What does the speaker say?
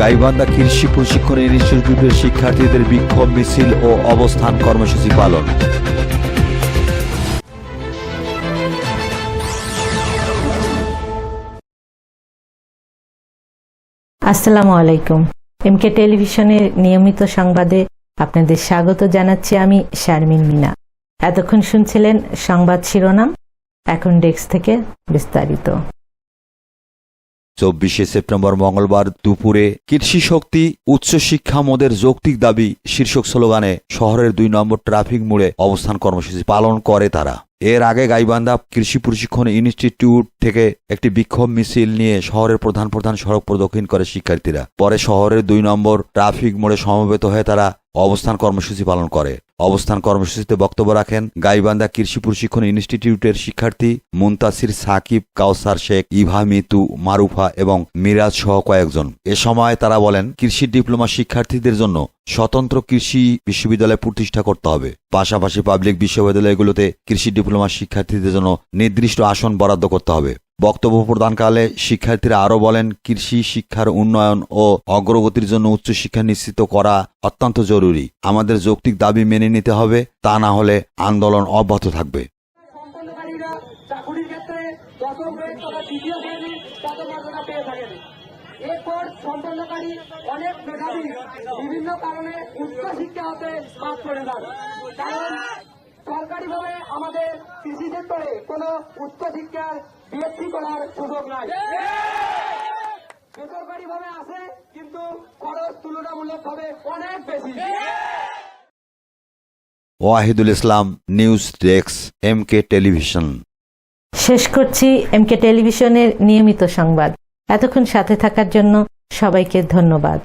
গাইবান্ধা কৃষি প্রশিক্ষণ ইনস্টিটিউটের শিক্ষার্থীদের বিক্ষোভ, মিছিল ও অবস্থান কর্মসূচি পালন। আসসালামু আলাইকুম। এমকে টেলিভিশনের নিয়মিত সংবাদে আপনাদের স্বাগত জানাচ্ছি আমি শারমিন মিনা। এতক্ষণ শুনছিলেন সংবাদ শিরোনাম, এখন ডেস্ক থেকে বিস্তারিত। চব্বিশে সেপ্টেম্বর মঙ্গলবার দুপুরে কৃষি শক্তি উচ্চশিক্ষা মোদের যৌক্তিক দাবি, শীর্ষক স্লোগানে শহরের দুই নম্বর ট্রাফিক মোড়ে অবস্থান কর্মসূচি পালন করে তারা। এর আগে গাইবান্ধা কৃষি প্রশিক্ষণ ইনস্টিটিউট থেকে একটি বিক্ষোভ মিছিল নিয়ে শহরের প্রধান প্রধান সড়ক প্রদক্ষিণ করে শিক্ষার্থীরা। পরে শহরের দুই নম্বর ট্রাফিক মোড়ে সমবেত হয়ে তারা অবস্থান কর্মসূচি পালন করে। অবস্থান কর্মসূচিতে বক্তব্য রাখেন গাইবান্ধা কৃষি প্রশিক্ষণ ইনস্টিটিউটের শিক্ষার্থী মুন্তাসির সাকিব কাউসার শেখ, ইভা, মিতু, মারুফা এবং মিরাজ সহ কয়েকজন। এ সময় তারা বলেন, কৃষি ডিপ্লোমা শিক্ষার্থীদের জন্য স্বতন্ত্র কৃষি বিশ্ববিদ্যালয় প্রতিষ্ঠা করতে হবে। পাশাপাশি পাবলিক বিশ্ববিদ্যালয়গুলোতে কৃষি ডিপ্লোমা শিক্ষার্থীদের জন্য নির্দিষ্ট আসন বরাদ্দ করতে হবে। বক্তব্য প্রদানকালে শিক্ষার্থীরা আরও বলেন, কৃষি শিক্ষার উন্নয়ন ও অগ্রগতির জন্য উচ্চশিক্ষা নিশ্চিত করা অত্যন্ত জরুরি। আমাদের যৌক্তিক দাবি মেনে নিতে হবে, তা না হলে আন্দোলন অব্যাহত থাকবে। এরপর সম্পন্নকারী অনেক মেধাবী বিভিন্ন কারণে উচ্চ হতে বাদ পড়ে যান। কারণ সরকারিভাবে আমাদের কৃষি সেক্টরে কোনো উচ্চ শিক্ষার বিএসসি করার সুযোগ নাই। বেসরকারিভাবে আছে কিন্তু খরচ তুলনামূলকভাবে অনেক বেশি। Wahidul Islam news desk M K television. শেষ করছি এমকে টেলিভিশনের নিয়মিত সংবাদ। এতক্ষণ সাথে থাকার জন্য সবাইকে ধন্যবাদ।